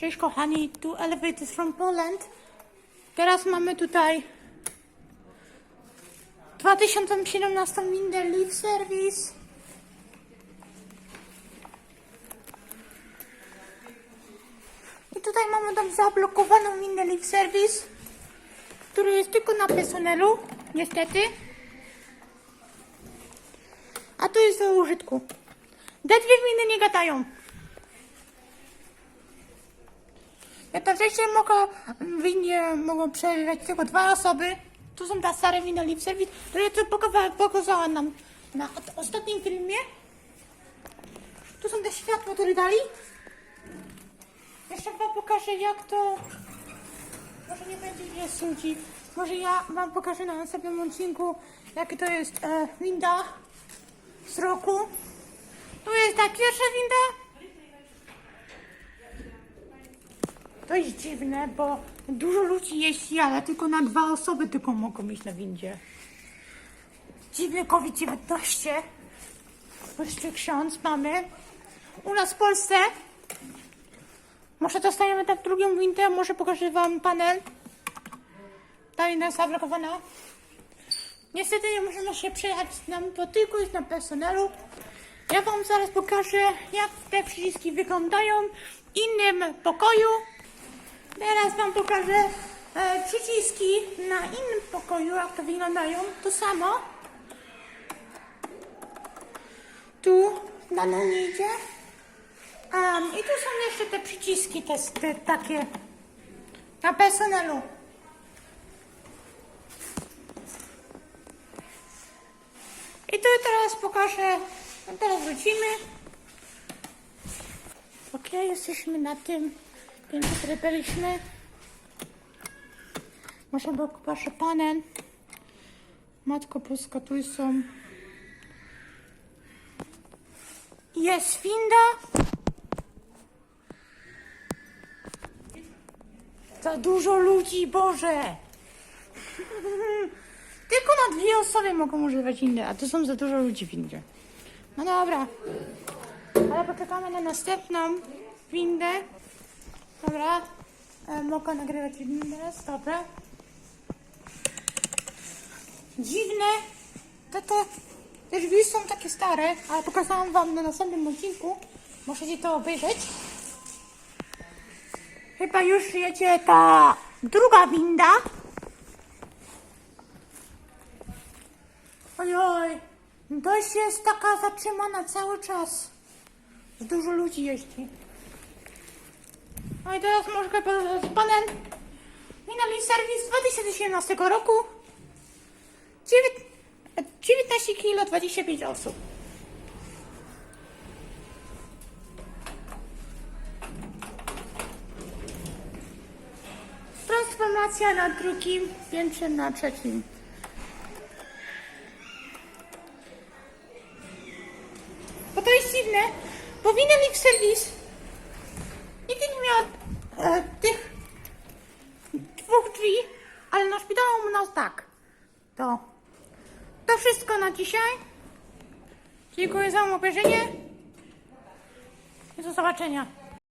Cześć kochani, tu Elevators from Poland. Teraz mamy tutaj 2017 windę Leaf Service. I tutaj mamy tam zablokowaną windę Leaf Service, który jest tylko na personelu, niestety. A tu jest do użytku. Te dwie winy nie gadają. Jednocześnie mogą, w winnie mogą przebywać tylko dwa osoby. Tu są te stare winy Leaf Service, które tu pokazała, nam na ostatnim filmie. Tu są te światła, które dali. Jeszcze wam pokażę jak to... Może nie będzie jest ludzi. Może ja wam pokażę na następnym odcinku, jakie to jest e, winda z roku. Tu jest ta pierwsza winda. To jest dziwne, bo dużo ludzi jeździ, ale tylko na dwa osoby tylko mogą iść na windzie. Dziwny COVID-19. Jeszcze ksiądz mamy. U nas w Polsce. Może dostajemy tak drugą windę, może pokażę wam panel. Ta winda jest zablokowana. Niestety nie możemy się przejechać nam, bo tylko jest na personelu. Ja wam zaraz pokażę, jak te przyciski wyglądają w innym pokoju. Teraz wam pokażę e, przyciski na innym pokoju, jak to wyglądają. To samo. Tu na nie idzie. Um, I tu są jeszcze te przyciski, te, te takie na personelu. I tu teraz pokażę, no teraz wrócimy. Ok, jesteśmy na tym piętrze, które byliśmy. Może był pokażę panel. Matko Boska, tu są. Jest winda. Za dużo ludzi, Boże. Tylko na dwie osoby mogą używać windy, a tu są za dużo ludzi w windzie. No dobra. Ale poczekamy na następną windę. Dobra. E, mogę nagrywać windę teraz, dobra. Dziwne. Te, te, te drzwi są takie stare, ale pokazałam wam na następnym odcinku. Możecie to obejrzeć. Chyba już jedzie ta druga winda. Ojoj, dość jest taka zatrzymana cały czas. Dużo ludzi jeździ. No i teraz może pokazać panel. Minęli serwis 2017 roku. Dziewię- 19 kilo 25 osób. Transformacja na drugim piętrze na trzecim. Bo to jest dziwne. Powinien ich serwis. Nigdy nie miał e, tych dwóch drzwi, ale na szpitalu u nas tak. To, wszystko na dzisiaj. Dziękuję za obejrzenie i do zobaczenia.